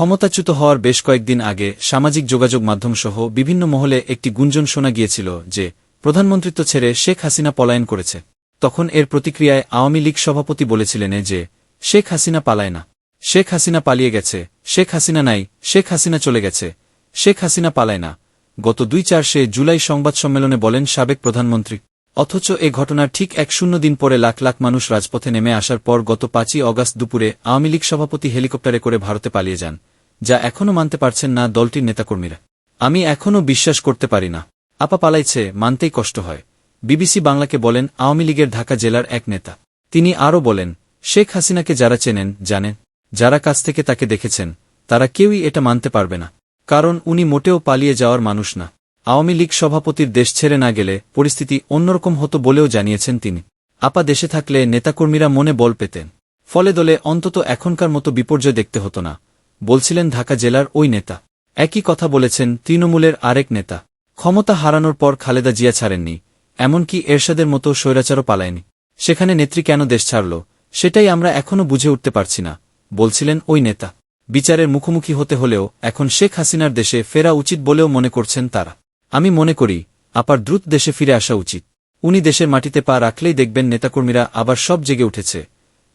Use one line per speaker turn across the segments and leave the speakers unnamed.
ক্ষমতাচ্যুত হওয়ার বেশ কয়েকদিন আগে সামাজিক যোগাযোগ মাধ্যমসহ বিভিন্ন মহলে একটি গুঞ্জন শোনা গিয়েছিল যে, প্রধানমন্ত্রিত্ব ছেড়ে শেখ হাসিনা পলায়ন করেছে। তখন এর প্রতিক্রিয়ায় আওয়ামী লীগ সভাপতি বলেছিলেন যে, শেখ হাসিনা পালায় না। শেখ হাসিনা পালিয়ে গেছে। শেখ হাসিনা নাই। শেখ হাসিনা চলে গেছে। শেখ হাসিনা পালায় না। গত দুই চার সে জুলাই সংবাদ সম্মেলনে বলেন সাবেক প্রধানমন্ত্রী অথচ এ ঘটনার ঠিক এক শূন্য দিন পরে লাখ লাখ মানুষ রাজপথে নেমে আসার পর গত পাঁচই অগাস্ট দুপুরে আওয়ামী লীগ সভাপতি হেলিকপ্টারে করে ভারতে পালিয়ে যান, যা এখনও মানতে পারছেন না দলটির নেতাকর্মীরা। আমি এখনও বিশ্বাস করতে পারি না। আপা পালাইছে, মানতেই কষ্ট হয়, বিবিসি বাংলাকে বলেন আওয়ামী লীগের ঢাকা জেলার এক নেতা। তিনি আরও বলেন, শেখ হাসিনাকে যারা চেনেন, জানেন, যারা কাছ থেকে তাকে দেখেছেন, তারা কেউই এটা মানতে পারবে না, কারণ উনি মোটেও পালিয়ে যাওয়ার মানুষ না। আওয়ামী লীগ সভাপতির দেশ ছেড়ে না গেলে পরিস্থিতি অন্যরকম হতো বলেও জানিয়েছেন তিনি। আপা দেশে থাকলে নেতাকর্মীরা মনে বল পেতেন। ফলে দলে অন্তত এখনকার মতো বিপর্যয় দেখতে হতো না, বলছিলেন ঢাকা জেলার ওই নেতা। একই কথা বলেছেন তৃণমূলের আরেক নেতা। ক্ষমতা হারানোর পর খালেদা জিয়া ছাড়েননি, এমনকি এরশাদের মতো স্বৈরাচারও পালায়নি। সেখানে নেত্রী কেন দেশ ছাড়ল, সেটাই আমরা এখনও বুঝে উঠতে পারছি না, বলছিলেন ওই নেতা। বিচারের মুখোমুখি হতে হলেও এখন শেখ হাসিনার দেশে ফেরা উচিত বলেও মনে করছেন তারা। আমি মনে করি, আপার দ্রুত দেশে ফিরে আসা উচিত। উনি দেশের মাটিতে পা রাখলেই দেখবেন নেতাকর্মীরা আবার সব জেগে উঠেছে।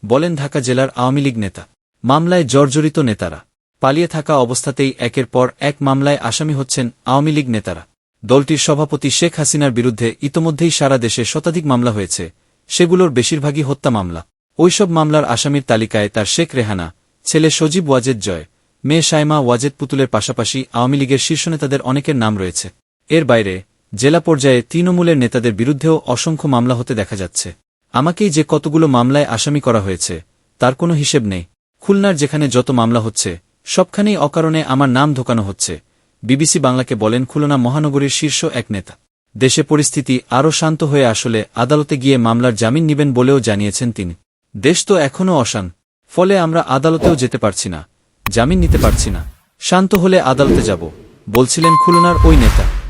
বলেন ঢাকা জেলার আওয়ামী লীগ নেতা। মামলায় জর্জরিত নেতারা। পালিয়ে থাকা অবস্থাতেই একের পর এক মামলায় আসামি হচ্ছেন আওয়ামী লীগ নেতারা। দলটির সভাপতি শেখ হাসিনার বিরুদ্ধে ইতোমধ্যেই সারা দেশে শতাধিক মামলা হয়েছে। সেগুলোর বেশিরভাগই হত্যা মামলা। ওইসব মামলার আসামির তালিকায় তার শেখ রেহানা, ছেলে সজীব ওয়াজেদ জয়, মেয়ে সাইমা ওয়াজেদ পুতুলের পাশাপাশি আওয়ামী লীগের শীর্ষ নেতাদের অনেকের নাম রয়েছে। এর বাইরে, জেলা পর্যায়ে তৃণমূলের নেতাদের বিরুদ্ধেও অসংখ্য মামলা হতে দেখা যাচ্ছে। আমাকেই যে কতগুলো মামলায় আসামি করা হয়েছে, তার কোনো হিসেব নেই। খুলনার যেখানে যত মামলা হচ্ছে, সবখানেই অকারণে আমার নাম ঢোকানো হচ্ছে, বিবিসি বাংলাকে বলেন খুলনা মহানগরীর শীর্ষ এক নেতা। দেশে পরিস্থিতি আরও শান্ত হয়ে আসলে আদালতে গিয়ে মামলার জামিন নিবেন বলেও জানিয়েছেন তিনি। দেশ তো এখনও অশান, ফলে আমরা আদালতেও যেতে পারছি না, জামিন নিতে পারছি না। শান্ত হলে আদালতে যাব, বলছিলেন খুলনার ওই নেতা।